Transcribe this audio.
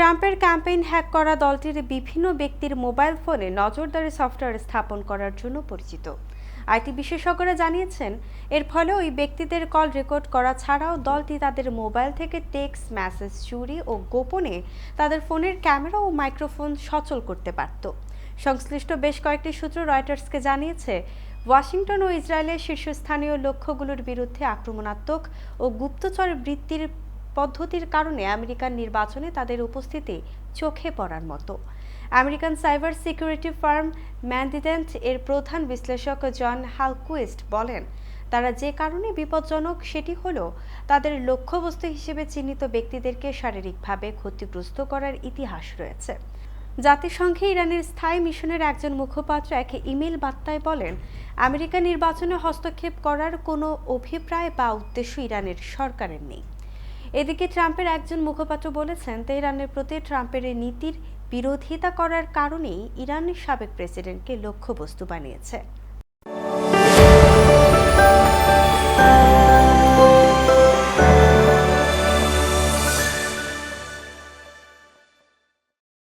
ট্রাম্পের campaign hack করা দলটির বিভিন্ন ব্যক্তির মোবাইল ফোনে নজরদারি সফটওয়্যার স্থাপন করার জন্য পরিচিত। আইটি বিশেষজ্ঞরা জানিয়েছেন, এর ফলে ওই ব্যক্তিদের কল রেকর্ড করা ছাড়াও দলটি তাদের মোবাইল থেকে টেক্সট, মেসেজ চুরি ও গোপনে তাদের ফোনের ক্যামেরা ও মাইক্রোফোন সচল করতে পারত। সংশ্লিষ্ট বেশ কয়েকটি সূত্র রয়টার্সকে জানিয়েছে, ওয়াশিংটন ও ইসরায়েলের শীর্ষস্থানীয় লক্ষ্যগুলোর বিরুদ্ধে আক্রমণাত্মক ও গুপ্তচর বৃত্তির পদ্ধতির কারণে আমেরিকান নির্বাচনে তাদের উপস্থিতি চোখে পড়ার মতো। American cyber security firm Mandiant এর প্রধান বিশ্লেষক জন হালকুইস্ট বলেন, তারা যে কারণে বিপজ্জনক সেটি হলো তাদের লক্ষ্যবস্তু হিসেবে চিহ্নিত ব্যক্তিদেরকে শারীরিকভাবে ক্ষতিগ্রস্ত করার ইতিহাস রয়েছে। জাতিসংঘে ইরানের স্থায়ী মিশনের একজন মুখপাত্র এক ইমেল বার্তায় বলেন, আমেরিকা নির্বাচনে হস্তক্ষেপ করার কোনো অভিপ্রায় বা উদ্দেশ্য ইরানের সরকারের নেই। এদিকে ট্রাম্পের একজন মুখপাত্র বলেছেন তেহরানের প্রতি ট্রাম্পের এই নীতির বিরোধিতা করার কারণেই ইরানের সাবেক প্রেসিডেন্টকে লক্ষ্যবস্তু বানিয়েছে।